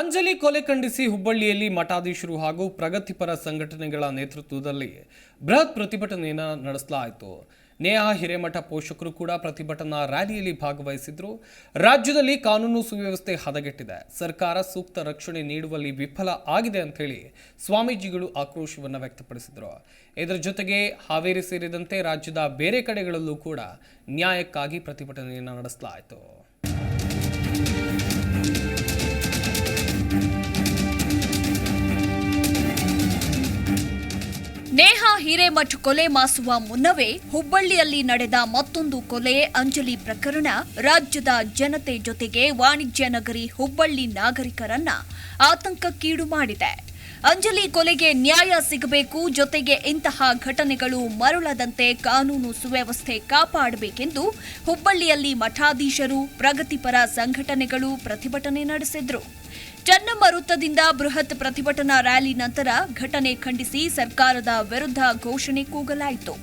ಅಂಜಲಿ ಕೊಲೆ ಖಂಡಿಸಿ ಹುಬ್ಬಳ್ಳಿಯಲ್ಲಿ ಮಠಾಧೀಶರು ಹಾಗೂ ಪ್ರಗತಿಪರ ಸಂಘಟನೆಗಳ ನೇತೃತ್ವದಲ್ಲಿ ಬೃಹತ್ ಪ್ರತಿಭಟನೆಯನ್ನು ನಡೆಸಲಾಯಿತು. ನೇಹಾ ಹಿರೇಮಠ ಪೋಷಕರು ಕೂಡ ಪ್ರತಿಭಟನಾ ರ್ಯಾಲಿಯಲ್ಲಿ ಭಾಗವಹಿಸಿದ್ರು. ರಾಜ್ಯದಲ್ಲಿ ಕಾನೂನು ಸುವ್ಯವಸ್ಥೆ ಹದಗೆಟ್ಟಿದೆ. ಸರ್ಕಾರ ಸೂಕ್ತ ರಕ್ಷಣೆ ನೀಡುವಲ್ಲಿ ವಿಫಲ ಆಗಿದೆ ಅಂತ ಹೇಳಿ ಸ್ವಾಮೀಜಿಗಳು ಆಕ್ರೋಶವನ್ನು ವ್ಯಕ್ತಪಡಿಸಿದರು. ಇದರ ಜೊತೆಗೆ ಹಾವೇರಿ ಸೇರಿದಂತೆ ರಾಜ್ಯದ ಬೇರೆ ಕಡೆಗಳಲ್ಲೂ ಕೂಡ ನ್ಯಾಯಕ್ಕಾಗಿ ಪ್ರತಿಭಟನೆಯನ್ನು ನಡೆಸಲಾಯಿತು. ನೇಹಾ ಹಿರೇಮಠ್ ಕೊಲೆ ಮಾಸುವ ಮುನ್ನವೇ ಹುಬ್ಬಳ್ಳಿಯಲ್ಲಿ ನಡೆದ ಮತ್ತೊಂದು ಕೊಲೆ ಅಂಜಲಿ ಪ್ರಕರಣ. ರಾಜ್ಯದ ಜನತೆ ಜೊತೆಗೆ ವಾಣಿಜ್ಯ ನಗರಿ ಹುಬ್ಬಳ್ಳಿ ನಾಗರಿಕರನ್ನ ಆತಂಕಕ್ಕೀಡು ಮಾಡಿದೆ. ಅಂಜಲಿ ಕೊಲೆಗೆ ನ್ಯಾಯ ಸಿಗಬೇಕು, ಜೊತೆಗೆ ಇಂತಹ ಘಟನೆಗಳು ಮರುಳದಂತೆ ಕಾನೂನು ಸುವ್ಯವಸ್ಥೆ ಕಾಪಾಡಬೇಕೆಂದು ಹುಬ್ಬಳ್ಳಿಯಲ್ಲಿ ಮಠಾಧೀಶರು ಪ್ರಗತಿಪರ ಸಂಘಟನೆಗಳು ಪ್ರತಿಭಟನೆ ನಡೆಸಿದ್ರು. ಚನ್ನಮ್ಮ ವೃತ್ತದಿಂದ ಬೃಹತ್ ಪ್ರತಿಭಟನಾ ರ್ಯಾಲಿ ನಂತರ ಘಟನೆ ಖಂಡಿಸಿ ಸರ್ಕಾರದ ವಿರುದ್ಧ ಘೋಷಣೆ ಕೂಗಲಾಯಿತು.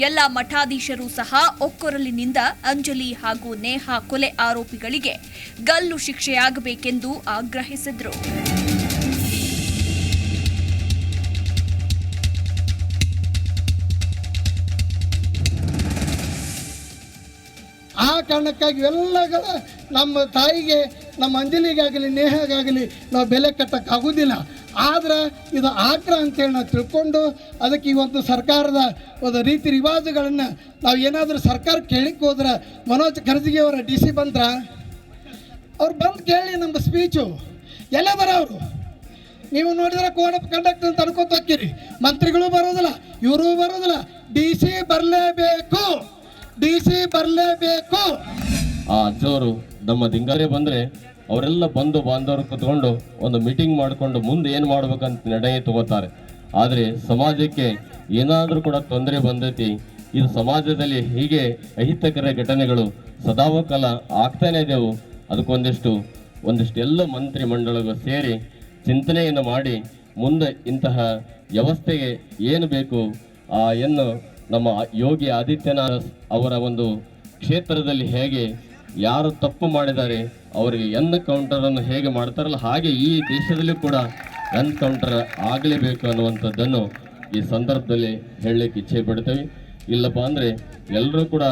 ಎಲ್ಲ ಮಠಾಧೀಶರು ಸಹ ಒಕ್ಕೊರಲಿನಿಂದ ಅಂಜಲಿ ಹಾಗೂ ನೇಹಾ ಕೊಲೆ ಆರೋಪಿಗಳಿಗೆ ಗಲ್ಲು ಶಿಕ್ಷೆಯಾಗಬೇಕೆಂದು ಆಗ್ರಹಿಸಿದ್ರು. ಆ ಕಾರಣಕ್ಕಾಗಿ ಇವೆಲ್ಲಗಳ ನಮ್ಮ ತಾಯಿಗೆ, ನಮ್ಮ ಅಂಜಲಿಗಾಗಲಿ, ನೇಹಗಾಗಲಿ ನಾವು ಬೆಲೆ ಕಟ್ಟಕ್ಕಾಗೋದಿಲ್ಲ ಆದ್ರೆ ಇದು ಆಗ್ರಹ ಅಂತೇಳಿ ನಾವು ತಿಳ್ಕೊಂಡು ಅದಕ್ಕೆ ಇವತ್ತು ಸರ್ಕಾರದ ಒಂದು ರೀತಿ ರಿವಾಜುಗಳನ್ನು ನಾವು ಏನಾದರೂ ಸರ್ಕಾರ ಕೇಳಿಕ್ಕೆ ಹೋದ್ರೆ ಮನೋಜ್ ಖರ್ಜಿಗೆ ಅವರ ಡಿ ಸಿ ಬಂದ್ರ? ಅವ್ರು ಬಂದು ಕೇಳಿ ನಮ್ಮ ಸ್ಪೀಚು ಎಲ್ಲದರ ಅವರು. ನೀವು ನೋಡಿದ್ರೆ ಕೋಡ್ ಆಫ್ ಕಂಡಕ್ಟ್ ಅಂತ ಅನ್ಕೋತ ಹೋಗ್ತೀರಿ. ಮಂತ್ರಿಗಳು ಬರೋದಿಲ್ಲ, ಇವರು ಬರೋದಿಲ್ಲ. ಡಿ ಸಿ ಬರಲೇಬೇಕು. ಡಿ ಸಿ ಬರಲೇಬೇಕು. ಆ ಅಜ್ಜವರು ನಮ್ಮ ದಿಂಗಾರೆ ಬಂದರೆ ಅವರೆಲ್ಲ ಬಂದು ಬಾಂಧವರು ಕುತ್ಕೊಂಡು ಒಂದು ಮೀಟಿಂಗ್ ಮಾಡಿಕೊಂಡು ಮುಂದೆ ಏನು ಮಾಡ್ಬೇಕಂತ ನಿರ್ಣಯ ತಗೋತಾರೆ. ಆದರೆ ಸಮಾಜಕ್ಕೆ ಏನಾದರೂ ಕೂಡ ತೊಂದರೆ ಬಂದೈತಿ. ಇದು ಸಮಾಜದಲ್ಲಿ ಹೀಗೆ ಅಹಿತಕರ ಘಟನೆಗಳು ಸದಾವಕಾಲ ಆಗ್ತಾನೆ ಇದೆವು. ಅದಕ್ಕೊಂದಿಷ್ಟು, ಒಂದಿಷ್ಟು ಎಲ್ಲ ಮಂತ್ರಿ ಮಂಡಳಗಳು ಸೇರಿ ಚಿಂತನೆಯನ್ನು ಮಾಡಿ ಮುಂದೆ ಇಂತಹ ವ್ಯವಸ್ಥೆಗೆ ಏನು ಬೇಕು, ಆ ಏನು ನಮ್ಮ ಯೋಗಿ ಆದಿತ್ಯನಾಥ್ ಅವರ ಒಂದು ಕ್ಷೇತ್ರದಲ್ಲಿ ಹೇಗೆ ಯಾರು ತಪ್ಪು ಮಾಡಿದ್ದಾರೆ, ಅವರಿಗೆ ಎನ್ ಕೌಂಟರನ್ನು ಹೇಗೆ ಮಾಡ್ತಾರಲ್ಲ, ಹಾಗೆ ಈ ದೇಶದಲ್ಲೂ ಕೂಡ ಎನ್ ಕೌಂಟರ್ ಆಗಲೇಬೇಕು ಅನ್ನುವಂಥದ್ದನ್ನು ಈ ಸಂದರ್ಭದಲ್ಲಿ ಹೇಳಲಿಕ್ಕೆ ಇಚ್ಛೆ ಪಡ್ತೇವೆ. ಇಲ್ಲಪ್ಪ ಅಂದರೆ ಎಲ್ಲರೂ ಕೂಡ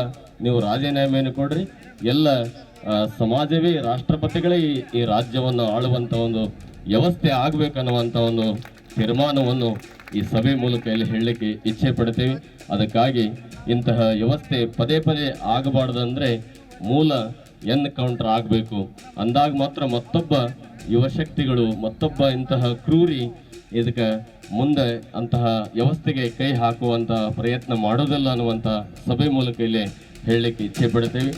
ನೀವು ರಾಜೀನಾಮೆಯನ್ನು ಕೊಡ್ರಿ. ಎಲ್ಲ ಸಮಾಜವೇ, ರಾಷ್ಟ್ರಪತಿಗಳೇ ಈ ರಾಜ್ಯವನ್ನು ಆಳುವಂಥ ಒಂದು ವ್ಯವಸ್ಥೆ ಆಗಬೇಕನ್ನುವಂಥ ಒಂದು ತೀರ್ಮಾನವನ್ನು ಈ ಸಭೆ ಮೂಲಕ ಇಲ್ಲಿ ಹೇಳಲಿಕ್ಕೆ ಇಚ್ಛೆ ಪಡ್ತೇವೆ. ಅದಕ್ಕಾಗಿ ಇಂತಹ ವ್ಯವಸ್ಥೆ ಪದೇ ಪದೇ ಆಗಬಾರ್ದಂದ್ರೆ ಮೂಲ ಎನ್ ಕೌಂಟರ್ ಆಗಬೇಕು. ಅಂದಾಗ ಮಾತ್ರ ಮತ್ತೊಬ್ಬ ಯುವಶಕ್ತಿಗಳು, ಮತ್ತೊಬ್ಬ ಇಂತಹ ಕ್ರೂರಿ ಇದಕ್ಕೆ ಮುಂದೆ ಅಂತಹ ವ್ಯವಸ್ಥೆಗೆ ಕೈ ಹಾಕುವಂಥ ಪ್ರಯತ್ನ ಮಾಡೋದಿಲ್ಲ ಅನ್ನುವಂಥ ಸಭೆ ಮೂಲಕ ಇಲ್ಲಿ ಹೇಳಲಿಕ್ಕೆ ಇಚ್ಛೆ ಪಡ್ತೇವೆ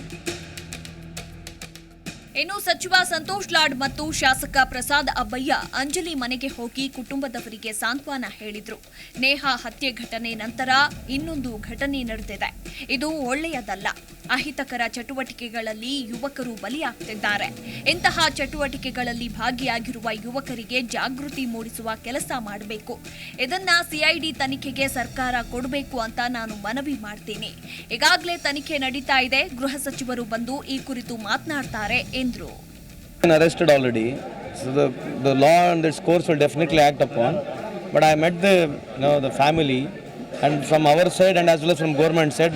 ಸಚಿವ ಸಂತೋಷ್ ಲಾಡ್ ಮತ್ತು ಶಾಸಕ ಪ್ರಸಾದ್ ಅಬ್ಬಯ್ಯ ಅಂಜಲಿ ಮನೆಗೆ ಹೋಗಿ ಕುಟುಂಬದವರಿಗೆ ಸಾಂತ್ವನ ಹೇಳಿದ್ರು. ನೇಹಾ ಹತ್ಯೆ ಘಟನೆ ನಂತರ ಇನ್ನೊಂದು ಘಟನೆ ನಡೆದಿದೆ. ಇದು ಒಳ್ಳೆಯದಲ್ಲ. ಅಹಿತಕರ ಚಟುವಟಿಕೆಗಳಲ್ಲಿ ಯುವಕರು ಬಲಿಯಾಗ್ತಿದ್ದಾರೆ. ಇಂತಹ ಚಟುವಟಿಕೆಗಳಲ್ಲಿ ಭಾಗಿಯಾಗಿರುವ ಯುವಕರಿಗೆ ಜಾಗೃತಿ ಮೂಡಿಸುವ ಕೆಲಸ ಮಾಡಬೇಕು. ಇದನ್ನ ಸಿಐಡಿ ತನಿಖೆಗೆ ಸರ್ಕಾರ ಕೊಡಬೇಕು ಅಂತ ನಾನು ಮನವಿ ಮಾಡ್ತೀನಿ. ಈಗಾಗಲೇ ತನಿಖೆ ನಡೀತಾ ಇದೆ. ಗೃಹ ಸಚಿವರು ಬಂದು ಈ ಕುರಿತು ಮಾತನಾಡ್ತಾರೆ ಎಂದ್ರು. Been arrested already, so the, the law and its course will definitely act upon. But I met the you know the family, and from our side and as well as from government side,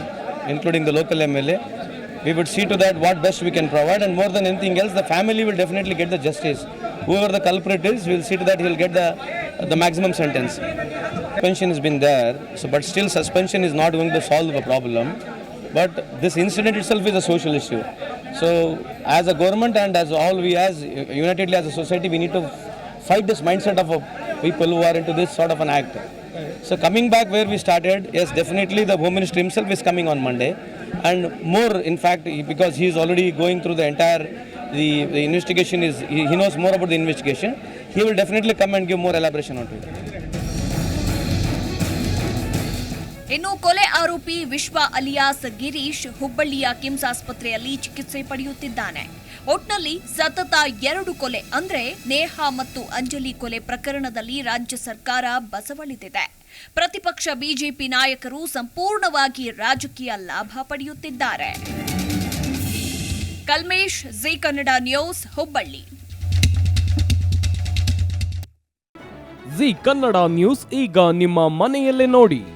including the local MLA, we would see to that what best we can provide, and more than anything else, the family will definitely get the justice. Whoever the culprit is, we'll see to that he will get the the maximum sentence. Suspension has been there, so but still suspension is not going to solve the problem. But this incident itself is a social issue. So, as a government and as all we as unitedly as a society, we need to fight this mindset of people who are into this sort of an act. So, coming back where we started, yes, definitely the Home Minister himself is coming on Monday, and more, in fact, because he is already going through the entire the, the investigation is he, he knows more about the investigation. He will definitely come and give more elaboration on it. ಇನ್ನು ಕೊಲೆ ಆರೋಪಿ ವಿಶ್ವ alias Girish ಹುಬ್ಬಳ್ಳಿಯ ಕಿಮ್ಸ್ ಆಸ್ಪತ್ರೆಯಲ್ಲಿ ಚಿಕಿತ್ಸೆ ಪಡೆಯುತ್ತಿದ್ದಾನೆ. ಒಟ್ನಲ್ಲಿ ಸತತ ಎರಡು ಕೊಲೆ ಅಂದ್ರೆ ನೇಹಾ ಮತ್ತು ಅಂಜಲಿ ಕೊಲೆ ಪ್ರಕರಣದಲ್ಲಿ ರಾಜ್ಯ ಸರ್ಕಾರ ಬಸವಳಿದಿದೆ. ಪ್ರತಿಪಕ್ಷ ಬಿಜೆಪಿ ನಾಯಕರು ಸಂಪೂರ್ಣವಾಗಿ ರಾಜಕೀಯ ಲಾಭ ಪಡೆಯುತ್ತಿದ್ದಾರೆ. Kalmesh, Zee Kannada news, Hubballi. Zee Kannada news ಈಗ ನಿಮ್ಮ ಮನೆಯಲ್ಲೇ ನೋಡಿ.